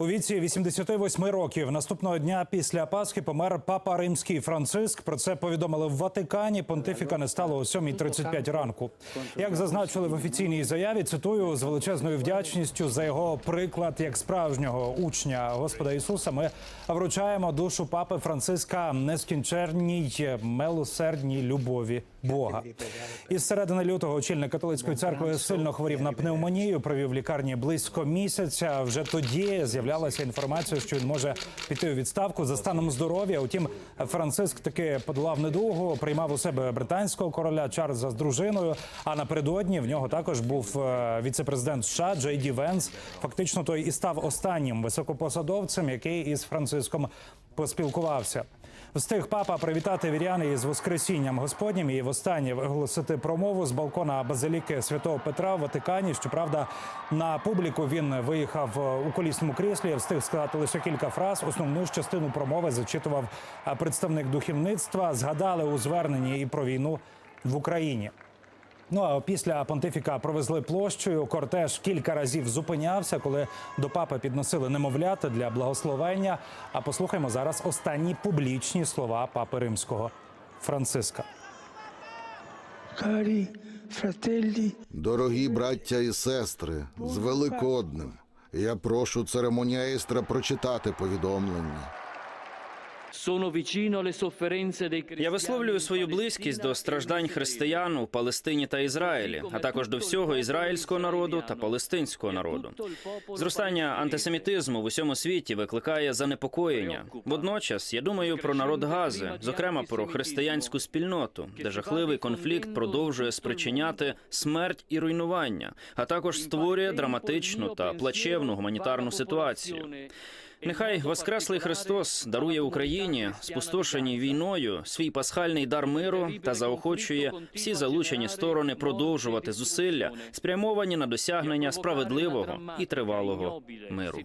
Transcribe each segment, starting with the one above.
У віці 88 років наступного дня після Пасхи помер папа римський Франциск. Про це повідомили в Ватикані. Понтифіка не стало о 7.35 ранку. Як зазначили в офіційній заяві, цитую з величезною вдячністю за його приклад як справжнього учня Господа Ісуса. Ми вручаємо душу папи Франциска нескінченній милосердній любові Бога. Із середини лютого очільник католицької церкви сильно хворів на пневмонію. Провів в лікарні близько місяця. Вже тоді з'являлася інформація, що він може піти у відставку за станом здоров'я. Утім, Франциск таки подолав недугу, приймав у себе британського короля Чарльза з дружиною. А напередодні в нього також був е, віцепрезидент США Джей Ді Венс. Фактично, той і став останнім високопосадовцем, який із Франциском поспілкувався. Встиг папа привітати віряни із Воскресінням Господнім і востаннє виголосити промову з балкона базиліки святого Петра в Ватикані. Щоправда, на публіку він виїхав е, у колісному кріслі, встиг сказати лише кілька фраз. Основну частину промови зачитував е, представник духовництва. Згадали у зверненні і про війну в Україні. Ну а після понтифіка провезли площею. Кортеж кілька разів зупинявся, коли до папи підносили немовлята для благословення. А послухаймо зараз останні публічні слова папи римського Франциска. Cari fratelli, Дорогі браття і сестри, з Великоднем. Я прошу церемоніаїстра прочитати повідомлення. Я висловлюю свою близькість до страждань християн у Палестині та Ізраїлі, а також до всього ізраїльського народу та палестинського народу. Зростання антисемітизму в усьому світі викликає занепокоєння. Водночас я думаю про народ Гази, зокрема про християнську спільноту, де жахливий конфлікт продовжує спричиняти смерть і руйнування, а також створює драматичну та плачевну гуманітарну ситуацію. Нехай Воскреслий Христос дарує Україні, спустошеній війною, свій пасхальний дар миру та заохочує всі залучені сторони продовжувати зусилля, спрямовані на досягнення справедливого і тривалого миру.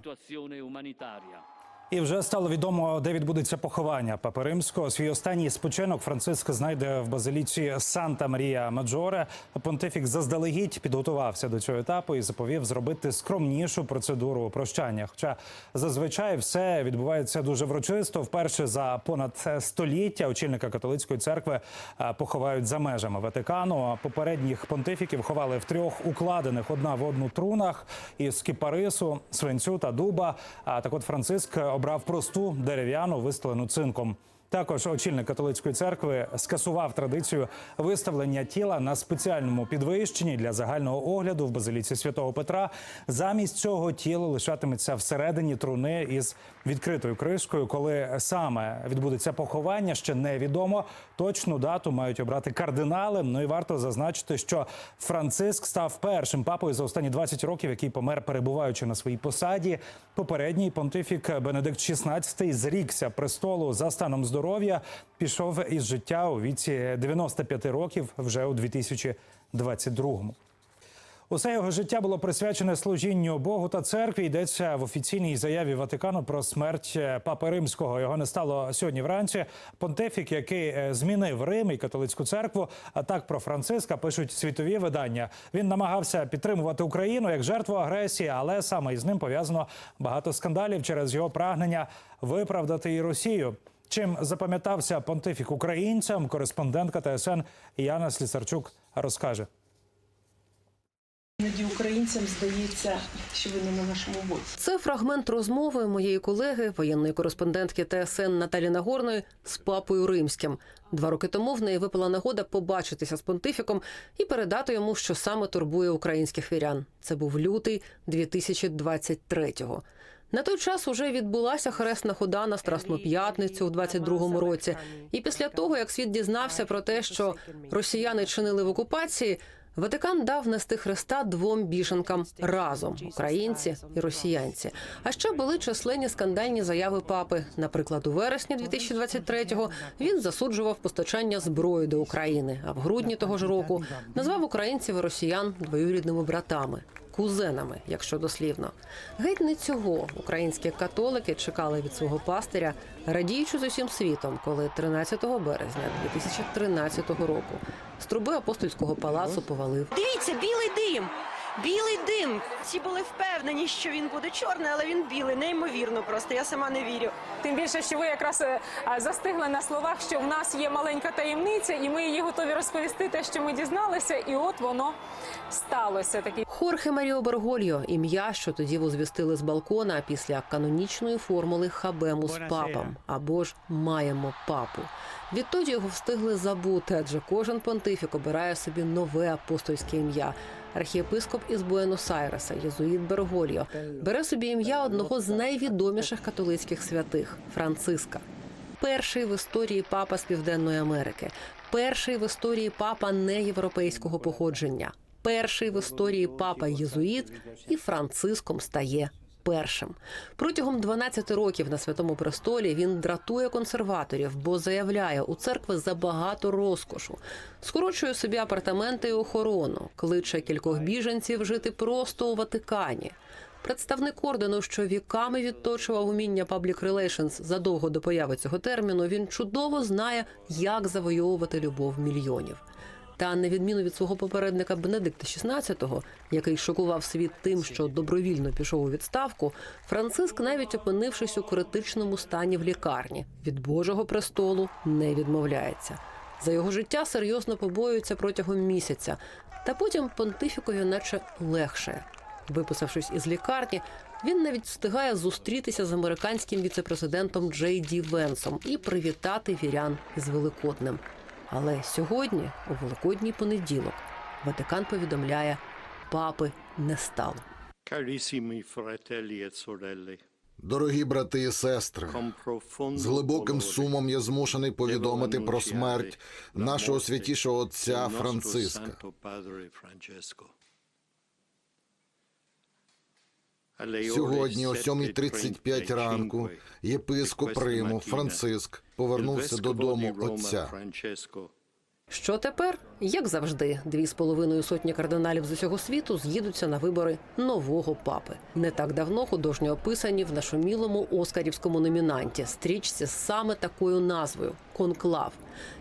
І вже стало відомо, де відбудеться поховання Папи Римського. Свій останній спочинок Франциск знайде в базиліці Санта Марія Маджоре. Понтифік заздалегідь підготувався до цього етапу і заповів зробити скромнішу процедуру прощання. Хоча зазвичай все відбувається дуже врочисто. Вперше за понад століття очільника католицької церкви е, поховають за межами Ватикану. Попередніх понтифіків ховали в трьох укладених одна в одну трунах із кіпарису, свинцю та дуба. А так, от Франциск обрав просту дерев'яну, вистелену цинком. Також очільник католицької церкви скасував традицію виставлення тіла на спеціальному підвищенні для загального огляду в базиліці святого Петра. Замість цього тіло лишатиметься всередині труни із відкритою кришкою. Коли саме відбудеться поховання, ще невідомо. Точну дату мають обрати кардинали. Ну і варто зазначити, що Франциск став першим папою за останні 20 років, який помер, перебуваючи на своїй посаді. Попередній понтифік Бенедикт XVI зрікся престолу за станом здоров'я. Пішов із життя у віці 95 років вже у 2022-му. Усе його життя було присвячене служінню Богу та церкві. Йдеться в офіційній заяві Ватикану про смерть е, папи римського. Його не стало сьогодні вранці. Понтефік, який е, змінив Рим і католицьку церкву. А так про Франциска пишуть світові видання. Він намагався підтримувати Україну як жертву агресії, але саме із ним пов'язано багато скандалів через його прагнення виправдати і Росію. Чим запам'ятався понтифік українцям? Кореспондентка ТСН Яна Слісарчук розкаже. Іноді українцям здається, що ви не на нашому боці. Це фрагмент розмови моєї колеги, воєнної кореспондентки ТСН Наталі Нагорної з папою римським. Два роки тому в неї випала нагода побачитися з понтифіком і передати йому, що саме турбує українських вірян. Це був лютий 2023-го. На той час уже відбулася хресна хода на Страсну п'ятницю у 22-му році. І після того, як світ дізнався про те, що росіяни чинили в окупації, Ватикан дав нести хреста двом біженкам разом українці і росіянці. А ще були численні скандальні заяви папи. Наприклад, у вересні 2023-го він засуджував постачання зброї до України. А в грудні того ж року назвав українців і росіян двоюрідними братами. Кузенами, якщо дослівно, геть не цього. Українські католики чекали від свого пастиря, радіючи з усім світом, коли 13 березня 2013 року. З труби апостольського палацу повалив. Дивіться, білий дим. Білий дим. Всі були впевнені, що він буде чорний, але він білий. Неймовірно просто. Я сама не вірю. Тим більше, що ви якраз е, застигли на словах, що в нас є маленька таємниця, і ми її готові розповісти те, що ми дізналися, і от воно сталося. Такий Хорхе Маріо Бергольо – ім'я, що тоді возвістили з балкона після канонічної формули «Хабемус папам» або ж «Маємо папу». Відтоді його встигли забути, адже кожен понтифік обирає собі нове апостольське ім'я. Архієпископ із Буенос-Айреса, єзуїт Бергольо, бере собі ім'я одного з найвідоміших католицьких святих Франциска. Перший в історії папа з Південної Америки, перший в історії папа неєвропейського походження, перший в історії папа єзуїт і Франциском стає першим. Протягом 12 років на святому престолі він дратує консерваторів, бо заявляє у церкви забагато розкошу, скорочує собі апартаменти і охорону, кличе кількох біженців жити просто у Ватикані. Представник ордену, що віками відточував уміння Public Relations задовго до появи цього терміну, він чудово знає, як завойовувати любов мільйонів. Та на відміну від свого попередника Бенедикта XVI, який шокував світ тим, що добровільно пішов у відставку, Франциск, навіть опинившись у критичному стані в лікарні, від Божого престолу не відмовляється. За його життя серйозно побоюються протягом місяця, та потім понтифікові наче легше. Виписавшись із лікарні, він навіть встигає зустрітися з американським віцепрезидентом Джей Ді Венсом і привітати вірян із Великоднем. Але сьогодні, у Великодній понеділок, Ватикан повідомляє, папи не стало. Carissimi fratelli e sorelle, Дорогі брати і сестри, з глибоким сумом я змушений повідомити про смерть нашого святішого отця Франциска. Сьогодні о 7:35 7.35 ранку єпископ Риму Франциск повернувся додому отця. Що тепер? Як завжди, дві з половиною сотні кардиналів з усього світу з'їдуться на вибори нового папи. Не так давно художньо описані в нашумілому оскарівському номінанті стрічці з саме такою назвою конклав.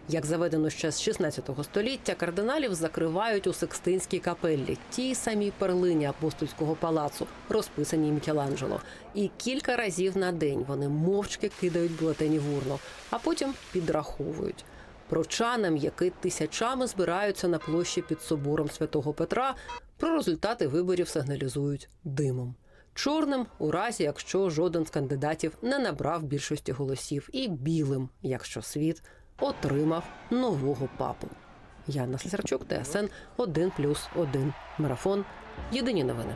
Як заведено ще з 16 століття, кардиналів закривають у Секстинській капеллі, тій самій перлині апостольського палацу, розписаній Мікеланджело. І кілька разів на день вони мовчки кидають бюлетені в урну, а потім підраховують. Прочанам, які тисячами збираються на площі під собором святого Петра, про результати виборів сигналізують димом. Чорним у разі, якщо жоден з кандидатів не набрав більшості голосів, і білим, якщо світ отримав нового папу. Яна Слесарчук, ТСН 1+,1. Марафон. Єдині новини.